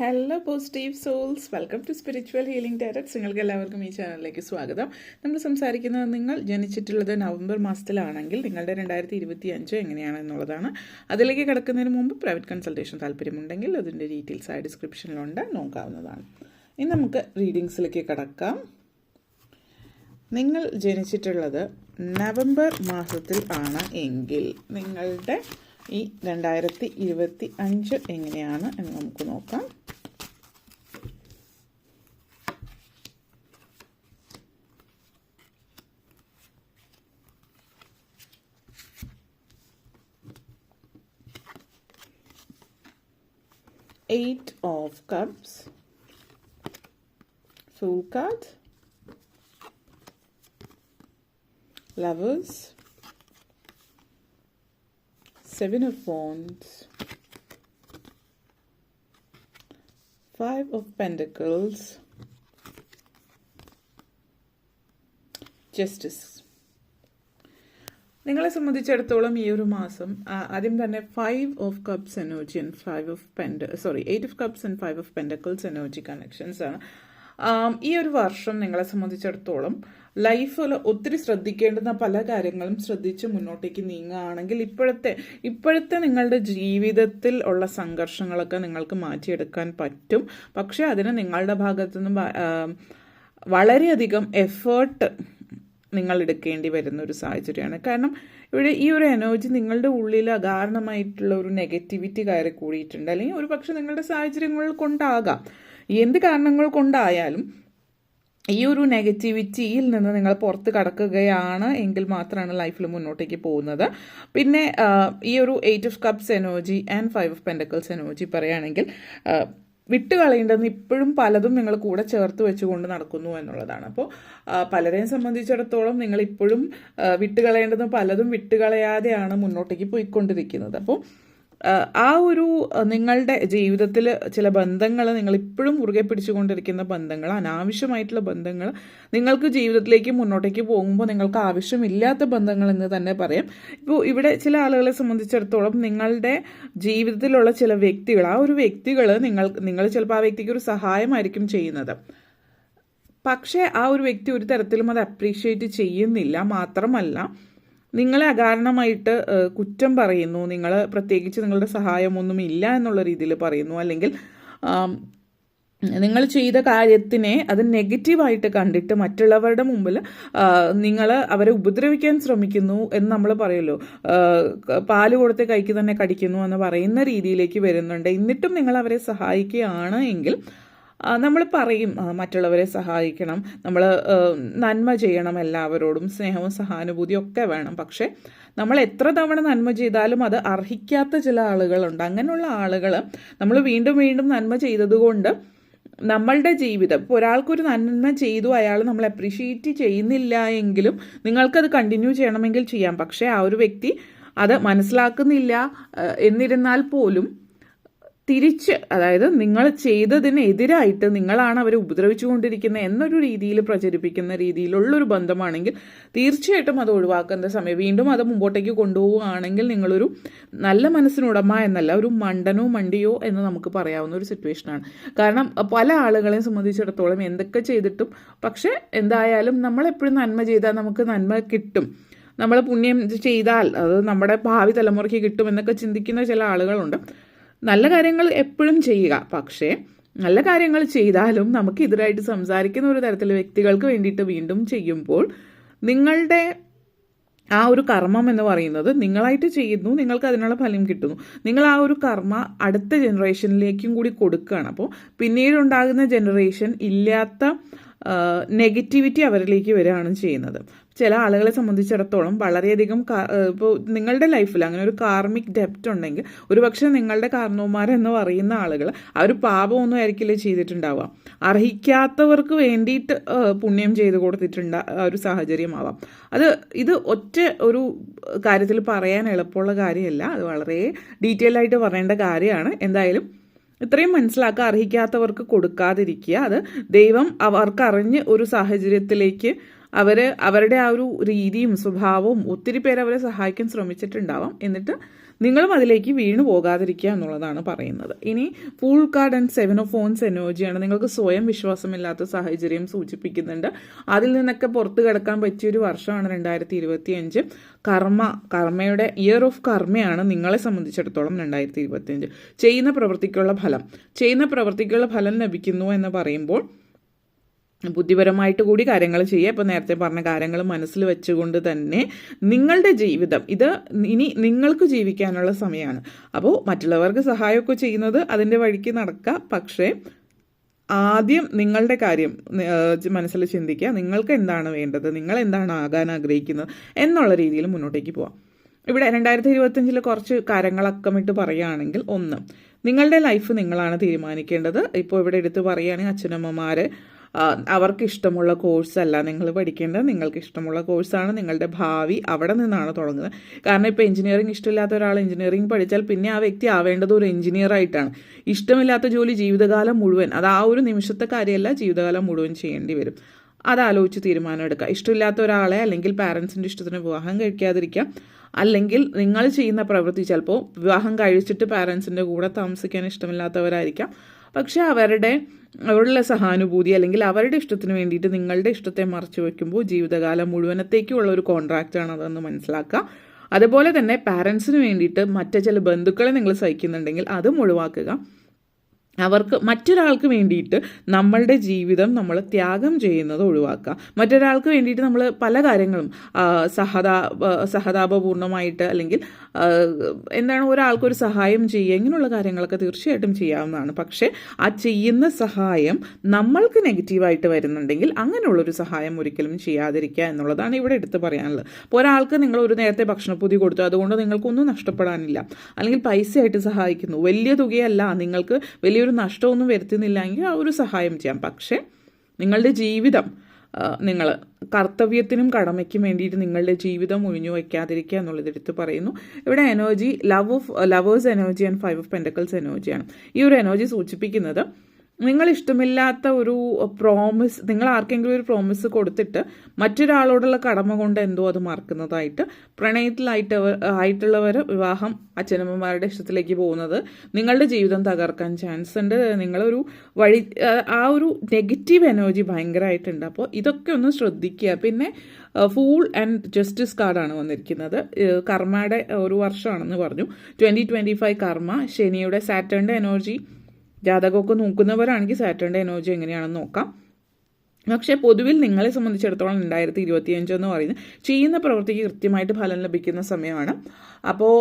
Hello positive souls welcome to spiritual healing directs നിങ്ങൾക്ക് എല്ലാവർക്കും ഈ ചാനലിലേക്ക് സ്വാഗതം. നമ്മൾ സംസാരിക്കുന്നത് നിങ്ങൾ ജനിച്ചിട്ടുള്ളത് നവംബർ മാസത്തിലാണെങ്കിൽ നിങ്ങളുടെ രണ്ടായിരത്തി ഇരുപത്തി അഞ്ച് എങ്ങനെയാണ് എന്നുള്ളതാണ് അതിലേക്ക് കിടക്കുന്നതിന് മുമ്പ് പ്രൈവറ്റ് കൺസൾട്ടേഷൻ താല്പര്യമുണ്ടെങ്കിൽ അതിന്റെ ഡീറ്റെയിൽസ് ആ ഡിസ്ക്രിപ്ഷനിലുണ്ട് നോക്കാവുന്നതാണ്. ഇനി നമുക്ക് റീഡിങ്സിലേക്ക് കിടക്കാം. നിങ്ങൾ ജനിച്ചിട്ടുള്ളത് നവംബർ മാസത്തിൽ ആണ് എങ്കിൽ നിങ്ങളുടെ ഈ രണ്ടായിരത്തി ഇരുപത്തി അഞ്ച് എങ്ങനെയാണ് എന്ന് നമുക്ക് നോക്കാം. Eight of cups. Full card lovers. Seven of wands. Five of pentacles. Justice നിങ്ങളെ സംബന്ധിച്ചിടത്തോളം ഈ ഒരു മാസം ആദ്യം തന്നെ five of cups energy and five of pent sorry eight of cups and five of pentacles energy connections ആണ്. ഈ ഒരു വർഷം നിങ്ങളെ സംബന്ധിച്ചിടത്തോളം ലൈഫിൽ ഒത്തിരി ശ്രദ്ധിക്കേണ്ടുന്ന പല കാര്യങ്ങളും ശ്രദ്ധിച്ച് മുന്നോട്ടേക്ക് നീങ്ങുകയാണെങ്കിൽ ഇപ്പോഴത്തെ ഇപ്പോഴത്തെ നിങ്ങളുടെ ജീവിതത്തിൽ ഉള്ള സംഘർഷങ്ങളൊക്കെ നിങ്ങൾക്ക് മാറ്റിയെടുക്കാൻ പറ്റും. പക്ഷേ അതിന് നിങ്ങളുടെ ഭാഗത്തുനിന്ന് വളരെയധികം എഫേർട്ട് നിങ്ങൾ എടുക്കേണ്ടി വരുന്ന ഒരു സാഹചര്യമാണ്. കാരണം ഇവിടെ ഈ ഒരു എനർജി നിങ്ങളുടെ ഉള്ളിൽ അകാരണമായിട്ടുള്ള ഒരു നെഗറ്റിവിറ്റി കയറി കൂടിയിട്ടുണ്ട്. അല്ലെങ്കിൽ ഒരു പക്ഷെ നിങ്ങളുടെ സാഹചര്യങ്ങൾ കൊണ്ടാകാം. എന്ത് കാരണങ്ങൾ കൊണ്ടായാലും ഈ ഒരു നെഗറ്റിവിറ്റിയിൽ നിന്ന് നിങ്ങൾ പുറത്ത് കടക്കുകയാണ് എങ്കിൽ മാത്രമാണ് ലൈഫിൽ മുന്നോട്ടേക്ക് പോകുന്നത്. പിന്നെ ഈ ഒരു eight of cups energy and five of pentacles energy പറയുകയാണെങ്കിൽ വിട്ടുകളയേണ്ടെന്ന് ഇപ്പോഴും പലതും നിങ്ങൾ കൂടെ ചേർത്ത് വെച്ചുകൊണ്ട് നടക്കുന്നു എന്നുള്ളതാണ്. അപ്പോൾ പലരെയും സംബന്ധിച്ചിടത്തോളം നിങ്ങൾ ഇപ്പോഴും വിട്ടുകളയേണ്ടെന്ന് പലതും വിട്ടുകളയാതെയാണ് മുന്നോട്ടേക്ക് പോയിക്കൊണ്ടിരിക്കുന്നത്. അപ്പോൾ ആ, ഒരു നിങ്ങളുടെ ജീവിതത്തിൽ ചില ബന്ധങ്ങൾ നിങ്ങൾ ഇപ്പോഴും മുറുകെ പിടിച്ചുകൊണ്ടിരിക്കുന്ന ബന്ധങ്ങൾ അനാവശ്യമായിട്ടുള്ള ബന്ധങ്ങൾ നിങ്ങൾക്ക് ജീവിതത്തിലേക്ക് മുന്നോട്ടേക്ക് പോകുമ്പോൾ നിങ്ങൾക്ക് ആവശ്യമില്ലാത്ത ബന്ധങ്ങൾ എന്ന് തന്നെ പറയാം. ഇപ്പോൾ ഇവിടെ ചില ആളുകളെ സംബന്ധിച്ചിടത്തോളം നിങ്ങളുടെ ജീവിതത്തിലുള്ള ചില വ്യക്തികൾ ആ ഒരു വ്യക്തികൾ നിങ്ങൾ നിങ്ങൾ ചിലപ്പോൾ ആ വ്യക്തിക്ക് ഒരു സഹായമായിരിക്കും ചെയ്യുന്നത്. പക്ഷേ ആ ഒരു വ്യക്തി ഒരു തരത്തിലും അത് അപ്രീഷിയേറ്റ് ചെയ്യുന്നില്ല മാത്രമല്ല നിങ്ങളെ അകാരണമായിട്ട് കുറ്റം പറയുന്നു നിങ്ങൾ പ്രത്യേകിച്ച് നിങ്ങളുടെ സഹായമൊന്നും ഇല്ല എന്നുള്ള രീതിയിൽ പറയുന്നു അല്ലെങ്കിൽ നിങ്ങൾ ചെയ്ത കാര്യത്തിനെ അത് നെഗറ്റീവായിട്ട് കണ്ടിട്ട് മറ്റുള്ളവരുടെ മുമ്പിൽ നിങ്ങൾ അവരെ ഉപദ്രവിക്കാൻ ശ്രമിക്കുന്നു എന്ന് നമ്മൾ പറയുമല്ലോ. പാൽ കൊടുത്ത് കൈക്ക് തന്നെ കടിക്കുന്നു എന്ന് പറയുന്ന രീതിയിലേക്ക് വരുന്നുണ്ട്. എന്നിട്ടും നിങ്ങൾ അവരെ സഹായിക്കുകയാണ് എങ്കിൽ നമ്മൾ പറയും മറ്റുള്ളവരെ സഹായിക്കണം നമ്മൾ നന്മ ചെയ്യണം എല്ലാവരോടും സ്നേഹവും സഹാനുഭൂതിയും ഒക്കെ വേണം. പക്ഷേ നമ്മൾ എത്ര തവണ നന്മ ചെയ്താലും അത് അർഹിക്കാത്ത ചില ആളുകളുണ്ട്. അങ്ങനെയുള്ള ആളുകൾ നമ്മൾ വീണ്ടും വീണ്ടും നന്മ ചെയ്തതുകൊണ്ട് നമ്മളുടെ ജീവിതം ഇപ്പോൾ ഒരാൾക്കൊരു നന്മ ചെയ്തു അയാൾ നമ്മൾ അപ്രീഷിയേറ്റ് ചെയ്യുന്നില്ല എങ്കിലും നിങ്ങൾക്കത് കണ്ടിന്യൂ ചെയ്യണമെങ്കിൽ ചെയ്യാം. പക്ഷേ ആ ഒരു വ്യക്തി അത് മനസ്സിലാക്കുന്നില്ല എന്നിരുന്നാൽ പോലും തിരിച്ച് അതായത് നിങ്ങൾ ചെയ്തതിനെതിരായിട്ട് നിങ്ങളാണ് അവരെ ഉപദ്രവിച്ചുകൊണ്ടിരിക്കുന്നത് എന്നൊരു രീതിയിൽ പ്രചരിപ്പിക്കുന്ന രീതിയിലുള്ളൊരു ബന്ധമാണെങ്കിൽ തീർച്ചയായിട്ടും അത് ഒഴിവാക്കുന്ന സമയം. വീണ്ടും അത് മുമ്പോട്ടേക്ക് കൊണ്ടുപോവുകയാണെങ്കിൽ നിങ്ങളൊരു നല്ല മനസ്സിനുടമ എന്നല്ല ഒരു മണ്ടനോ മണ്ടിയോ എന്ന് നമുക്ക് പറയാവുന്ന ഒരു സിറ്റുവേഷനാണ്. കാരണം പല ആളുകളെയും സംബന്ധിച്ചിടത്തോളം എന്തൊക്കെ ചെയ്തിട്ടും പക്ഷേ എന്തായാലും നമ്മളെപ്പോഴും നന്മ ചെയ്താൽ നമുക്ക് നന്മ കിട്ടും. നമ്മൾ പുണ്യം ചെയ്താൽ അത് നമ്മുടെ ഭാവി തലമുറയ്ക്ക് കിട്ടും എന്നൊക്കെ ചിന്തിക്കുന്ന ചില ആളുകളുണ്ട്. നല്ല കാര്യങ്ങൾ എപ്പോഴും ചെയ്യുക. പക്ഷേ നല്ല കാര്യങ്ങൾ ചെയ്താലും നമുക്ക് എതിരായിട്ട് സംസാരിക്കുന്ന ഒരു തരത്തിലെ വ്യക്തികൾക്ക് വേണ്ടിയിട്ട് വീണ്ടും ചെയ്യുമ്പോൾ നിങ്ങളുടെ ആ ഒരു കർമ്മം എന്ന് പറയുന്നത് നിങ്ങളായിട്ട് ചെയ്യുന്നു നിങ്ങൾക്ക് അതിനുള്ള ഫലം കിട്ടുന്നു. നിങ്ങൾ ആ ഒരു കർമ്മ അടുത്ത ജനറേഷനിലേക്കും കൂടി കൊടുക്കുകയാണ്. അപ്പോൾ പിന്നീടുണ്ടാകുന്ന ജനറേഷൻ ഇല്ലാത്ത നെഗറ്റിവിറ്റി അവരിലേക്ക് വരികയാണ് ചെയ്യുന്നത്. ചില ആളുകളെ സംബന്ധിച്ചിടത്തോളം വളരെയധികം ഇപ്പോൾ നിങ്ങളുടെ ലൈഫിൽ അങ്ങനെ ഒരു കാർമിക് ഡെപ്റ്റ് ഉണ്ടെങ്കിൽ ഒരുപക്ഷെ നിങ്ങളുടെ കാരണവന്മാരെന്ന് പറയുന്ന ആളുകൾ അവർ പാപമൊന്നും ആയിരിക്കില്ല ചെയ്തിട്ടുണ്ടാവുക. അർഹിക്കാത്തവർക്ക് വേണ്ടിയിട്ട് പുണ്യം ചെയ്ത് കൊടുത്തിട്ടുണ്ട് ഒരു സാഹചര്യമാവാം. അത് ഇത് ഒറ്റ ഒരു കാര്യത്തിൽ പറയാൻ എളുപ്പമുള്ള കാര്യമല്ല. അത് വളരെ ഡീറ്റെയിൽ ആയിട്ട് പറയേണ്ട കാര്യമാണ്. എന്തായാലും ഇത്രയും മനസ്സിലാക്കുക അർഹിക്കാത്തവർക്ക് കൊടുക്കാതിരിക്കുക. അത് ദൈവം അവർക്ക് അറിഞ്ഞ് ഒരു സാഹചര്യത്തിലേക്ക് അവർ അവരുടെ ആ ഒരു രീതിയും സ്വഭാവവും ഒത്തിരി പേര് അവരെ സഹായിക്കാൻ ശ്രമിച്ചിട്ടുണ്ടാവാം. എന്നിട്ട് നിങ്ങളും അതിലേക്ക് വീണു പോകാതിരിക്കുക എന്നുള്ളതാണ് പറയുന്നത്. ഇനി fool card and seven of phones എനർജിയാണ് നിങ്ങൾക്ക് സ്വയം വിശ്വാസമില്ലാത്ത സാഹചര്യം സൂചിപ്പിക്കുന്നുണ്ട്. അതിൽ നിന്നൊക്കെ പുറത്തു കിടക്കാൻ പറ്റിയൊരു വർഷമാണ് രണ്ടായിരത്തി ഇരുപത്തി അഞ്ച് കർമ്മ കർമ്മയുടെ ഇയർ ഓഫ് കർമ്മയാണ് നിങ്ങളെ സംബന്ധിച്ചിടത്തോളം രണ്ടായിരത്തി ഇരുപത്തി അഞ്ച് ചെയ്യുന്ന പ്രവൃത്തിക്കുള്ള ഫലം. ചെയ്യുന്ന പ്രവൃത്തിക്കുള്ള ഫലം ലഭിക്കുന്നു എന്ന് പറയുമ്പോൾ ബുദ്ധിപരമായിട്ട് കൂടി കാര്യങ്ങൾ ചെയ്യുക. ഇപ്പോൾ നേരത്തെ പറഞ്ഞ കാര്യങ്ങൾ മനസ്സിൽ വെച്ചുകൊണ്ട് തന്നെ നിങ്ങളുടെ ജീവിതം ഇത് ഇനി നിങ്ങൾക്ക് ജീവിക്കാനുള്ള സമയമാണ്. അപ്പോൾ മറ്റുള്ളവർക്ക് സഹായമൊക്കെ ചെയ്യുന്നത് അതിന്റെ വഴിക്ക് നടക്കുക. പക്ഷേ ആദ്യം നിങ്ങളുടെ കാര്യം മനസ്സിൽ ചിന്തിക്കുക. നിങ്ങൾക്ക് എന്താണ് വേണ്ടത്? നിങ്ങൾ എന്താണ് ആകാൻ ആഗ്രഹിക്കുന്നത്? എന്നുള്ള രീതിയിൽ മുന്നോട്ടേക്ക് പോവാം. ഇവിടെ രണ്ടായിരത്തി ഇരുപത്തഞ്ചിൽ കുറച്ച് കാര്യങ്ങളൊക്കെ ഇട്ട് പറയുകയാണെങ്കിൽ ഒന്ന് നിങ്ങളുടെ ലൈഫ് നിങ്ങളാണ് തീരുമാനിക്കേണ്ടത്. ഇപ്പോൾ ഇവിടെ എടുത്ത് പറയുകയാണെങ്കിൽ അച്ഛനമ്മമാർ അവർക്ക് ഇഷ്ടമുള്ള കോഴ്സല്ല നിങ്ങൾ പഠിക്കേണ്ടത്. നിങ്ങൾക്ക് ഇഷ്ടമുള്ള കോഴ്സാണ് നിങ്ങളുടെ ഭാവി അവിടെ നിന്നാണ് തുടങ്ങുന്നത്. കാരണം ഇപ്പോൾ എഞ്ചിനീയറിംഗ് ഇഷ്ടമില്ലാത്ത ഒരാൾ എഞ്ചിനീയറിംഗ് പഠിച്ചാൽ പിന്നെ ആ വ്യക്തി ആവേണ്ടത് ഒരു എഞ്ചിനീയർ ആയിട്ടാണ്. ഇഷ്ടമില്ലാത്ത ജോലി ജീവിതകാലം മുഴുവൻ അത് ആ ഒരു നിമിഷത്തെ കാര്യമല്ല ജീവിതകാലം മുഴുവൻ ചെയ്യേണ്ടി വരും. അതാലോചിച്ച് തീരുമാനം എടുക്കുക. ഇഷ്ടമില്ലാത്ത ഒരാളെ അല്ലെങ്കിൽ പാരൻസിന്റെ ഇഷ്ടത്തിന് വിവാഹം കഴിക്കാതിരിക്കാം അല്ലെങ്കിൽ നിങ്ങൾ ചെയ്യുന്ന പ്രവൃത്തി ചിലപ്പോൾ വിവാഹം കഴിച്ചിട്ട് പാരൻസിന്റെ കൂടെ താമസിക്കാൻ ഇഷ്ടമില്ലാത്തവരായിരിക്കാം. പക്ഷേ അവരുടെ അവരുടെ സഹാനുഭൂതി അല്ലെങ്കിൽ അവരുടെ ഇഷ്ടത്തിന് വേണ്ടിയിട്ട് നിങ്ങളുടെ ഇഷ്ടത്തെ മറച്ചു വെക്കുമ്പോൾ ജീവിതകാലം മുഴുവനത്തേക്കുള്ള ഒരു കോൺട്രാക്റ്റാണ് അതെന്ന് മനസ്സിലാക്കുക. അതുപോലെ തന്നെ പാരൻസിന് വേണ്ടിയിട്ട് മറ്റു ചില ബന്ധുക്കളെ നിങ്ങൾ സഹിക്കുന്നുണ്ടെങ്കിൽ അതും ഒഴിവാക്കുക. അവർക്ക് മറ്റൊരാൾക്ക് വേണ്ടിയിട്ട് നമ്മളുടെ ജീവിതം നമ്മൾ ത്യാഗം ചെയ്യുന്നത് ഒഴിവാക്കുക. മറ്റൊരാൾക്ക് വേണ്ടിയിട്ട് നമ്മൾ പല കാര്യങ്ങളും സഹതാ സഹതാപപൂർണമായിട്ട് അല്ലെങ്കിൽ എന്താണ് ഒരാൾക്കൊരു സഹായം ചെയ്യുക ഇങ്ങനെയുള്ള കാര്യങ്ങളൊക്കെ തീർച്ചയായിട്ടും ചെയ്യാവുന്നതാണ്. പക്ഷേ ആ ചെയ്യുന്ന സഹായം നമ്മൾക്ക് നെഗറ്റീവായിട്ട് വരുന്നുണ്ടെങ്കിൽ അങ്ങനെയുള്ളൊരു സഹായം ഒരിക്കലും ചെയ്യാതിരിക്കുക എന്നുള്ളതാണ് ഇവിടെ എടുത്ത് പറയാനുള്ളത്. അപ്പോൾ ഒരാൾക്ക് നിങ്ങൾ ഒരു നേരത്തെ ഭക്ഷണപ്പൊതി കൊടുത്തു അതുകൊണ്ട് നിങ്ങൾക്കൊന്നും നഷ്ടപ്പെടാനില്ല. അല്ലെങ്കിൽ പൈസയായിട്ട് സഹായിക്കുന്നു. വലിയ തുകയല്ല നിങ്ങൾക്ക് വലിയൊരു നഷ്ടമൊന്നും വരുത്തുന്നില്ല എങ്കിൽ ആ ഒരു സഹായം ചെയ്യാം. പക്ഷേ നിങ്ങളുടെ ജീവിതം നിങ്ങൾ കർത്തവ്യത്തിനും കടമയ്ക്കും വേണ്ടിയിട്ട് നിങ്ങളുടെ ജീവിതം ഒഴിഞ്ഞു വയ്ക്കാതിരിക്കുക എന്നുള്ളത് എടുത്ത് പറയുന്നു. ഇവിടെ energy love of lovers energy and five of pentacles എനർജിയാണ് ഈ ഒരു എനർജി സൂചിപ്പിക്കുന്നത് നിങ്ങൾ ഇഷ്ടമില്ലാത്ത ഒരു പ്രോമിസ് നിങ്ങൾ ആർക്കെങ്കിലും ഒരു പ്രോമിസ് കൊടുത്തിട്ട് മറ്റൊരാളോടുള്ള കടമ കൊണ്ട് എന്തോ അത് മറക്കുന്നതായിട്ട് പ്രണയത്തിലായിട്ട് ആയിട്ടുള്ളവർ വിവാഹം അച്ഛനമ്മമാരുടെ ഇഷ്ടത്തിലേക്ക് പോകുന്നത് നിങ്ങളുടെ ജീവിതം തകർക്കാൻ ചാൻസ് ഉണ്ട്. നിങ്ങളൊരു വഴി ആ- ഒരു നെഗറ്റീവ് എനർജി ഭയങ്കരമായിട്ടുണ്ട് അപ്പോൾ ഇതൊക്കെ ഒന്ന് ശ്രദ്ധിക്കുക. പിന്നെ ഫൂൾ ആൻഡ് ജസ്റ്റിസ് കാർഡാണ് വന്നിരിക്കുന്നത്. കർമ്മയുടെ ഒരു വർഷമാണെന്ന് പറഞ്ഞു. ട്വന്റി ട്വന്റി ഫൈവ് കർമ്മ ശനിയുടെ സാറ്റേണിന്റെ എനർജി ജാതകമൊക്കെ നോക്കുന്നവരാണെങ്കിൽ സാറ്റർഡേ എനർജി എങ്ങനെയാണെന്ന് നോക്കാം. പക്ഷേ പൊതുവിൽ നിങ്ങളെ സംബന്ധിച്ചിടത്തോളം രണ്ടായിരത്തി ഇരുപത്തിയഞ്ച് എന്ന് പറയുന്നത് ചെയ്യുന്ന പ്രവൃത്തിക്ക് കൃത്യമായിട്ട് ഫലം ലഭിക്കുന്ന സമയമാണ്. അപ്പോൾ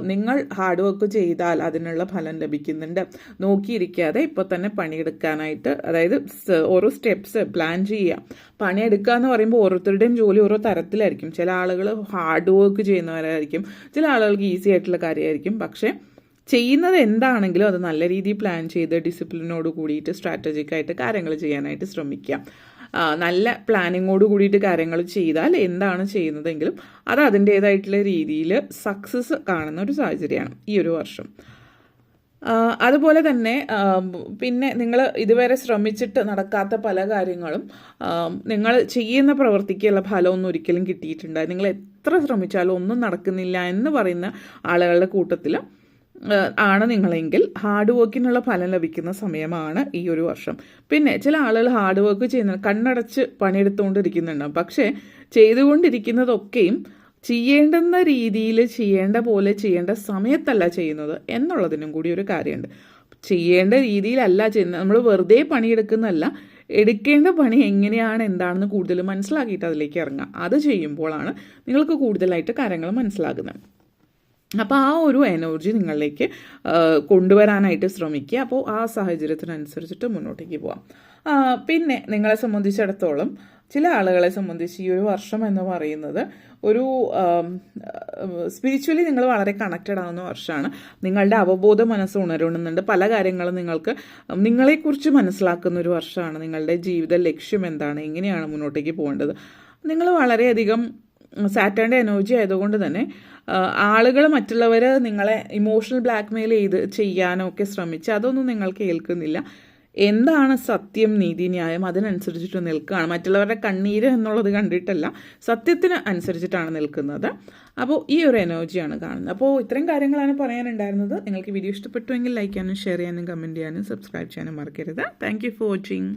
നിങ്ങൾ ഹാർഡ് വർക്ക് ചെയ്താൽ അതിനുള്ള ഫലം ലഭിക്കുന്നുണ്ട്. നോക്കിയിരിക്കാതെ ഇപ്പോൾ തന്നെ പണിയെടുക്കാനായിട്ട് അതായത് ഓരോ സ്റ്റെപ്സ് പ്ലാൻ ചെയ്യുക. പണിയെടുക്കുക എന്ന് പറയുമ്പോൾ ഓരോരുത്തരുടെയും ജോലി ഓരോ തരത്തിലായിരിക്കും. ചില ആളുകൾ ഹാർഡ് വർക്ക് ചെയ്യുന്നവരായിരിക്കും. ചില ആളുകൾക്ക് ഈസി ആയിട്ടുള്ള കാര്യമായിരിക്കും. പക്ഷേ ചെയ്യുന്നത് എന്താണെങ്കിലും അത് നല്ല രീതിയിൽ പ്ലാൻ ചെയ്ത് ഡിസിപ്ലിനോട് കൂടിയിട്ട് സ്ട്രാറ്റജിക്കായിട്ട് കാര്യങ്ങൾ ചെയ്യാനായിട്ട് ശ്രമിക്കുക നല്ല പ്ലാനിങ്ങോട് കൂടിയിട്ട് കാര്യങ്ങൾ ചെയ്താൽ എന്താണ് ചെയ്യുന്നതെങ്കിലും അത് അതിന്റേതായിട്ടുള്ള രീതിയിൽ സക്സസ് കാണുന്ന ഒരു സാഹചര്യമാണ് ഈ ഒരു വർഷം. അതുപോലെ തന്നെ പിന്നെ നിങ്ങൾ ഇതുവരെ ശ്രമിച്ചിട്ട് നടക്കാത്ത പല കാര്യങ്ങളും നിങ്ങൾ ചെയ്യുന്ന പ്രവൃത്തിക്കുള്ള ഫലമൊന്നും ഒരിക്കലും കിട്ടിയിട്ടുണ്ടായി നിങ്ങൾ എത്ര ശ്രമിച്ചാലും ഒന്നും നടക്കുന്നില്ല എന്ന് പറയുന്ന ആളുകളുടെ കൂട്ടത്തിൽ ആണ് നിങ്ങളെങ്കിൽ ഹാർഡ് വർക്കിനുള്ള ഫലം ലഭിക്കുന്ന സമയമാണ് ഈ ഒരു വർഷം. പിന്നെ ചില ആളുകൾ ഹാർഡ് വർക്ക് ചെയ്യുന്ന കണ്ണടച്ച് പണിയെടുത്തുകൊണ്ടിരിക്കുന്നുണ്ടാവും പക്ഷേ ചെയ്തുകൊണ്ടിരിക്കുന്നതൊക്കെയും ചെയ്യേണ്ടുന്ന രീതിയിൽ ചെയ്യേണ്ട പോലെ ചെയ്യേണ്ട സമയത്തല്ല ചെയ്യുന്നത് എന്നുള്ളതിനും കൂടി ഒരു കാര്യമുണ്ട്. ചെയ്യേണ്ട രീതിയിലല്ല ചെയ്യുന്നത്. നമ്മൾ വെറുതെ പണിയെടുക്കുന്നതല്ല. എടുക്കേണ്ട പണി എങ്ങനെയാണ് എന്താണെന്ന് കൂടുതൽ മനസ്സിലാക്കിയിട്ട് അതിലേക്ക് ഇറങ്ങുക. അത് ചെയ്യുമ്പോഴാണ് നിങ്ങൾക്ക് കൂടുതലായിട്ട് കാര്യങ്ങൾ മനസ്സിലാകുന്നത്. അപ്പോൾ ആ ഒരു എനർജി നിങ്ങളിലേക്ക് കൊണ്ടുവരാനായിട്ട് ശ്രമിക്കുക. അപ്പോൾ ആ സാഹചര്യത്തിനനുസരിച്ചിട്ട് മുന്നോട്ടേക്ക് പോവാം. പിന്നെ നിങ്ങളെ സംബന്ധിച്ചിടത്തോളം ചില ആളുകളെ സംബന്ധിച്ച് ഈ ഒരു വർഷം എന്ന് പറയുന്നത് ഒരു സ്പിരിച്വലി നിങ്ങൾ വളരെ കണക്റ്റഡ് ആവുന്ന വർഷമാണ്. നിങ്ങളുടെ അവബോധ മനസ്സ് ഉണരുന്നുണ്ട്. പല കാര്യങ്ങളും നിങ്ങൾക്ക് നിങ്ങളെക്കുറിച്ച് മനസ്സിലാക്കുന്ന ഒരു വർഷമാണ്. നിങ്ങളുടെ ജീവിത ലക്ഷ്യം എന്താണ്? എങ്ങനെയാണ് മുന്നോട്ടേക്ക് പോകേണ്ടത്? നിങ്ങൾ വളരെയധികം സാറ്റർഡേ എനർജി ആയതുകൊണ്ട് തന്നെ ആളുകൾ മറ്റുള്ളവർ നിങ്ങളെ ഇമോഷണൽ ബ്ലാക്ക് മെയിൽ ചെയ്ത് ചെയ്യാനോ ഒക്കെ ശ്രമിച്ച് അതൊന്നും നിങ്ങൾ കേൾക്കുന്നില്ല എന്താണ് സത്യം നീതിന്യായം അതിനനുസരിച്ചിട്ട് നിൽക്കുകയാണ് മറ്റുള്ളവരുടെ കണ്ണീര് എന്നുള്ളത് കണ്ടിട്ടല്ല സത്യത്തിന് അനുസരിച്ചിട്ടാണ് നിൽക്കുന്നത്. അപ്പോൾ ഈ ഒരു എനർജിയാണ് കാണുന്നത്. അപ്പോൾ ഇത്രയും കാര്യങ്ങളാണ് പറയാനുണ്ടായിരുന്നത്. നിങ്ങൾക്ക് വീഡിയോ ഇഷ്ടപ്പെട്ടുവെങ്കിൽ ലൈക്ക് ചെയ്യാനും ഷെയർ ചെയ്യാനും കമന്റ് ചെയ്യാനും സബ്സ്ക്രൈബ് ചെയ്യാനും മറക്കരുത്. Thank for watching